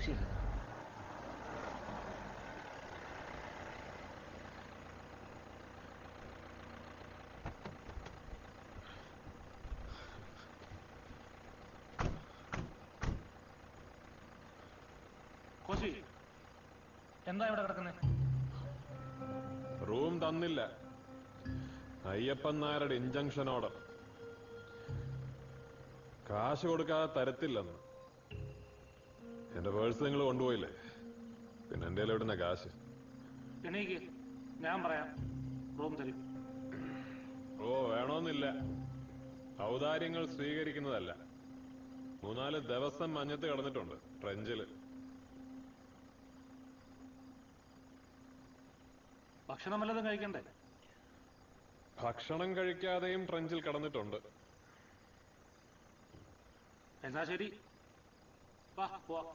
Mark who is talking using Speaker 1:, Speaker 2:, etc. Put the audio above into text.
Speaker 1: കോശി എന്താ ഇവിടെ കിടക്കുന്നത്
Speaker 2: റൂം തന്നില്ല. അയ്യപ്പൻ നായരുടെ ഇഞ്ചക്ഷൻ ഓർഡർ കാശ് കൊടുക്കാതെ തരത്തില്ലെന്ന്. എന്റെ പേഴ്സ് നിങ്ങൾ കൊണ്ടുപോയില്ലേ? പിന്നെ എന്റെ എവിടുന്ന കാശ്?
Speaker 1: എനിക്ക് ഞാൻ പറയാം. റൂം തരും.
Speaker 2: ഓ വേണമെന്നില്ല ഔദാര്യങ്ങൾ സ്വീകരിക്കുന്നതല്ല. മൂന്നാൽ ദിവസം മഞ്ഞത്ത് കിടന്നിട്ടുണ്ട് ട്രെഞ്ചിൽ.
Speaker 1: ഭക്ഷണം വല്ലതും കഴിക്കണ്ടേ?
Speaker 2: ഭക്ഷണം കഴിക്കാതെയും ട്രെഞ്ചിൽ കിടന്നിട്ടുണ്ട്.
Speaker 1: എന്നാ ശരി. വാ പോവാ.